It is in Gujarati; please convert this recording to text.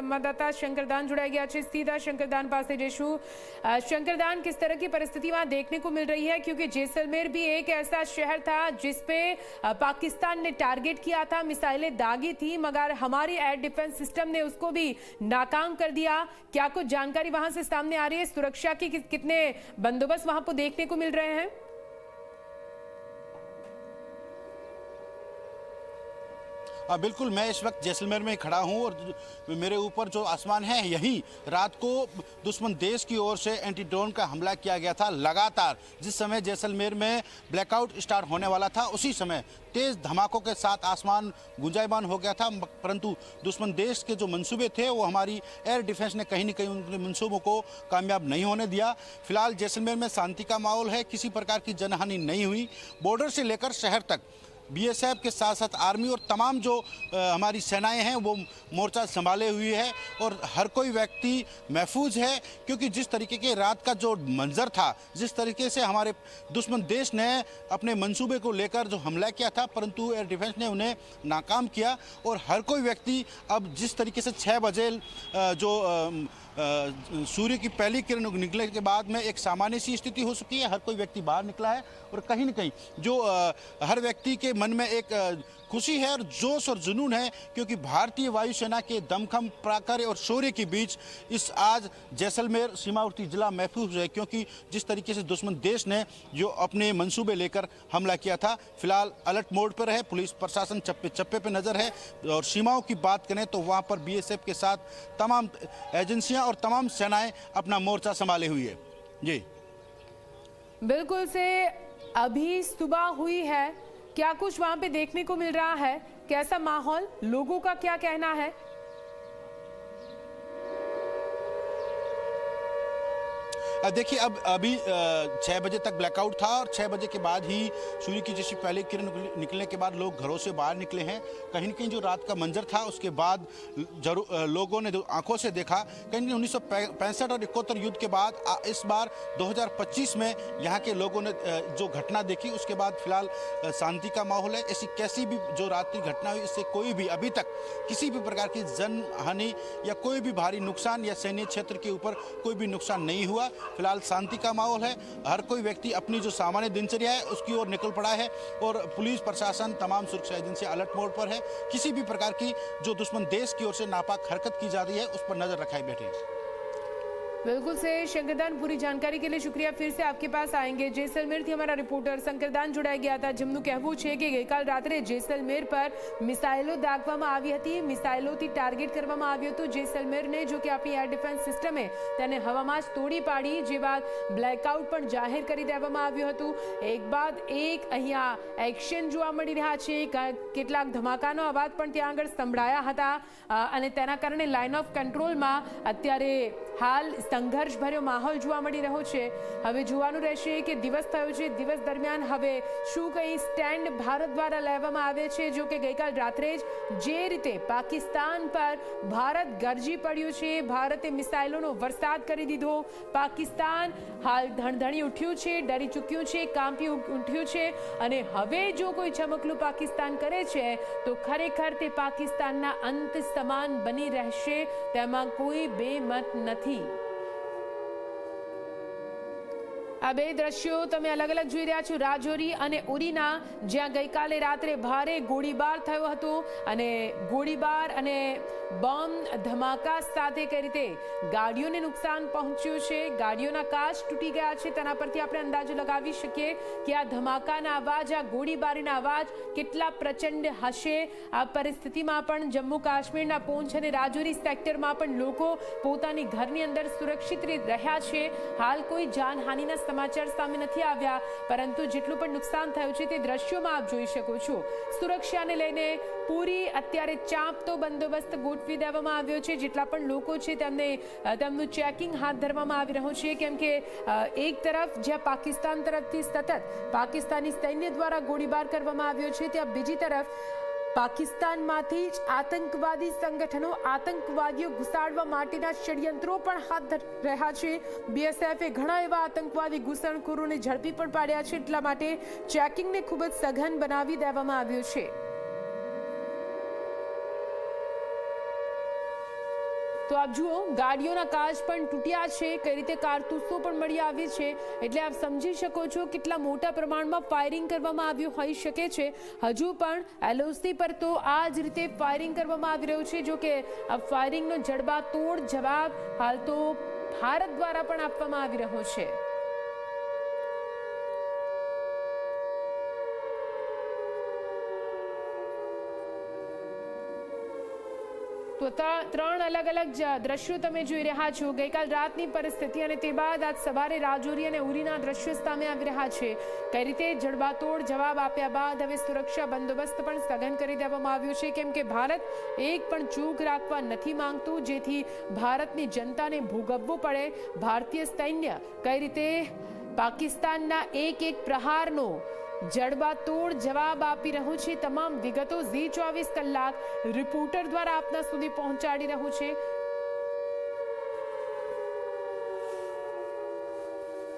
संवाददाता शंकरदान जुड़ाई गया है सीधा शंकरदान पास अ, शंकरदान किस तरह की परिस्थिति वहाँ देखने को मिल रही है? क्योंकि जैसलमेर भी एक ऐसा शहर था जिसपे पाकिस्तान ने टारगेट किया था मिसाइलें दागी थी मगर हमारी एयर डिफेंस सिस्टम ने उसको भी नाकाम कर दिया। क्या कुछ जानकारी वहाँ से सामने आ रही है? सुरक्षा की कितने बंदोबस्त वहाँ पर देखने को मिल रहे हैं? बिल्कुल, मैं इस वक्त जैसलमेर में खड़ा हूँ और मेरे ऊपर जो आसमान है, यहीं रात को दुश्मन देश की ओर से एंटी ड्रोन का हमला किया गया था, लगातार। जिस समय जैसलमेर में ब्लैकआउट स्टार्ट होने वाला था, उसी समय तेज धमाकों के साथ आसमान गुंजायमान हो गया था परंतु दुश्मन देश के जो मंसूबे थे, वो हमारी एयर डिफेंस ने कहीं ना कहीं उनके मंसूबों को कामयाब नहीं होने दिया। फ़िलहाल जैसलमेर में शांति का माहौल है, किसी प्रकार की जनहानि नहीं हुई। बॉर्डर से लेकर शहर तक बीएसएफ के साथ साथ आर्मी और तमाम जो अ, हमारी सेनाएँ हैं वो मोर्चा संभाले हुई है और हर कोई व्यक्ति महफूज है क्योंकि जिस तरीके के रात का जो मंजर था जिस तरीके से हमारे दुश्मन देश ने अपने मंसूबे को लेकर जो हमला किया था परंतु एयर डिफेंस ने उन्हें नाकाम किया और हर कोई व्यक्ति अब जिस तरीके से छः बजे जो अ, सूर्य की पहली किरण निकले के बाद में एक सामान्य सी स्थिति हो चुकी है। हर कोई व्यक्ति बाहर निकला है और कहीं ना कहीं जो हर व्यक्ति के मन में एक खुशी है और जोश और जुनून है, क्योंकि भारतीय वायुसेना के दमखम प्राकर और शौर्य के बीच इस आज जैसलमेर सीमावर्ती जिला महफूज है, क्योंकि जिस तरीके से दुश्मन देश ने जो अपने मंसूबे लेकर हमला किया था, फ़िलहाल अलर्ट मोड पर है, पुलिस प्रशासन चप्पे चप्पे पे नज़र है, और सीमाओं की बात करें तो वहाँ पर बीएसएफ के साथ तमाम एजेंसियाँ और तमाम सेनाएँ अपना मोर्चा संभाले हुई है। जी। बिल्कुल से अभी सुबह हुई है क्या कुछ वहाँ पे देखने को मिल रहा है? कैसा माहौल? लोगों का क्या कहना है? देखिए, अब, अभी छः बजे तक ब्लैकआउट था और छः बजे के बाद ही सूर्य की जैसी पहले किरण निकलने के बाद लोग घरों से बाहर निकले हैं। कहीं न कहीं जो रात का मंजर था, उसके बाद ज़रूर लोगों ने आँखों से देखा। कहीं न उन्नीस और इकहत्तर युद्ध के बाद इस बार 2025 में यहाँ के लोगों ने जो घटना देखी, उसके बाद फ़िलहाल शांति का माहौल है। ऐसी कैसी भी जो रात की घटना हुई, इससे कोई भी अभी तक किसी भी प्रकार की जन हानि या कोई भी भारी नुकसान या सैन्य क्षेत्र के ऊपर कोई भी नुकसान नहीं हुआ। फ़िलहाल शांति का माहौल है। हर कोई व्यक्ति अपनी जो सामान्य दिनचर्या है, उसकी ओर निकल पड़ा है और पुलिस प्रशासन तमाम सुरक्षा एजेंसी अलर्ट मोड पर है। किसी भी प्रकार की जो दुश्मन देश की ओर से नापाक हरकत की जा रही है, उस पर नज़र रखाई बैठे हैं। बिल्कुल से शंकरदान पूरी जानकारी के लिए शुक्रिया फिर से आपके पास आएंगे जैसलमेर थी हमारा रिपोर्टर શંકરદાન જોડાઈ ગયા હતા જેમનું કહેવું છે કે ગઈકાલ રાત્રે જેસલમેર પર મિસાઇલો દાગવામાં આવી હતી મિસાઇલોથી ટાર્ગેટ કરવામાં આવ્યું હતું જેસલમેરને જો કે આપણી એર ડિફેન્સ સિસ્ટમે તેને હવામાં જ તોડી પાડી જે બાદ બ્લેકઆઉટ પણ જાહેર કરી દેવામાં આવ્યું હતું એક બાદ એક અહીંયા એક્શન જોવા મળી રહ્યા છે ક- કેટલાક ધમાકાનો અવાજ પણ ત્યાં આગળ સંભળાયા હતા અ, અને તેના કારણે લાઇન ઓફ કંટ્રોલમાં અત્યારે હાલ સંઘર્ષભર્યો માહોલ જોવા મળી રહ્યો છે. હવે જોવાનું રહેશે કે દિવસ થયો છે. દિવસ દરમિયાન હવે શું કંઈ સ્ટેન્ડ ભારત દ્વારા લેવામાં આવે છે? જો કે ગઈકાલ રાત્રે જ જે રીતે પાકિસ્તાન પર ભારત ગરજી પડ્યું છે, ભારતે મિસાઇલોનો વરસાદ કરી દીધો. પાકિસ્તાન હાલ ધણધણી ઉઠ્યું છે, ડરી ચૂક્યું છે, કાંપી ઉઠ્યું છે અને હવે જો કોઈ ચમકલું પાકિસ્તાન કરે છે, તો ખરેખર તે પાકિસ્તાનના અંત સમાન બની રહેશે. તેમાં કોઈ બેમત નથી. T. આ બે દ્રશ્યો તમે અલગ અલગ જોઈ રહ્યા છો. રાજોરી અને ઉરીના, જ્યાં ગઈકાલે રાત્રે ભારે ગોળીબાર થયો હતો અને ગોળીબાર અને બોમ્બ ધમાકા સાથે કઈ રીતે ગાડીઓને નુકસાન પહોંચ્યું છે, ગાડીઓના કાચ તૂટી ગયા છે, તેના પરથી આપણે અંદાજો લગાવી શકીએ કે આ ધમાકાના અવાજ, આ ગોળીબારીના અવાજ કેટલા પ્રચંડ હશે. આ પરિસ્થિતિમાં પણ જમ્મુ કાશ્મીરના પૂંછ અને રાજૌરી સેક્ટરમાં પણ લોકો પોતાની ઘરની અંદર સુરક્ષિત રીતે રહ્યા છે. હાલ કોઈ જાનહાનિના સમાચાર સામે નથી આવ્યા, પરંતુ જેટલું પણ નુકસાન થયું છે તે દ્રશ્યોમાં આપ જોઈ શકો છો. સુરક્ષાને લઈને પૂરી અત્યારે ચાંપતો બંદોબસ્ત ગોઠવી દેવામાં આવ્યો છે. જેટલા પણ લોકો છે તેમને તેમનું ચેકિંગ હાથ ધરવામાં આવી રહ્યું છે. કેમ કે એક તરફ જ્યાં પાકિસ્તાન તરફથી સતત પાકિસ્તાની સૈન્ય દ્વારા ગોળીબાર કરવામાં આવ્યો છે, ત્યાં બીજી તરફ પાકિસ્તાનમાંથી જ આતંકવાદી સંગઠનો આતંકવાદીઓ ઘુસાડવા માટેના ષડયંત્રો પણ હાથ રહ્યા છે. બીએસએફે ઘણા એવા આતંકવાદી ઘૂસણખોરોને ઝડપી પણ પાડ્યા છે. એટલા માટે ચેકિંગને ખૂબ જ સઘન બનાવી દેવામાં આવ્યું છે. તો આપ જુઓ, ગાડીઓના કાચ પણ તૂટ્યા છે, કઈ રીતે કારતૂસો પણ મળી આવી છે, એટલે આપ સમજી શકો છો કેટલા મોટા પ્રમાણમાં ફાયરિંગ કરવામાં આવ્યું હોઈ શકે છે. હજુ પણ એલઓસી પર તો આ જ રીતે ફાયરિંગ કરવામાં આવી રહ્યું છે, જો કે આ ફાયરિંગનો જડબાતોડ જવાબ હાલ તો ભારત દ્વારા પણ આપવામાં આવી રહ્યો છે. તો ત્રણ અલગ અલગ દ્રશ્યો તમે જોઈ રહ્યા છો. ગઈકાલ રાતની પરિસ્થિતિ અને તે બાદ આજ સવારે રાજૌરી અને ઉરીના દ્રશ્યો સામે આવી રહ્યા છે. કઈ રીતે જડબાતોડ જવાબ આપ્યા બાદ હવે સુરક્ષા બંદોબસ્ત પણ સઘન કરી દેવામાં આવ્યો છે. કેમ કે ભારત એક પણ ચૂક રાખવા નથી માંગતું, જેથી ભારતની જનતાને ભોગવવું પડે. ભારતીય સૈન્ય કઈ રીતે પાકિસ્તાનના એક એક પ્રહારનો જડબાતોડ જવાબ આપી રહ્યું છે. તમામ વિગતો ઝી ચોવીસ કલાક રિપોર્ટર દ્વારા આપના સુધી પહોંચાડી રહ્યું છે.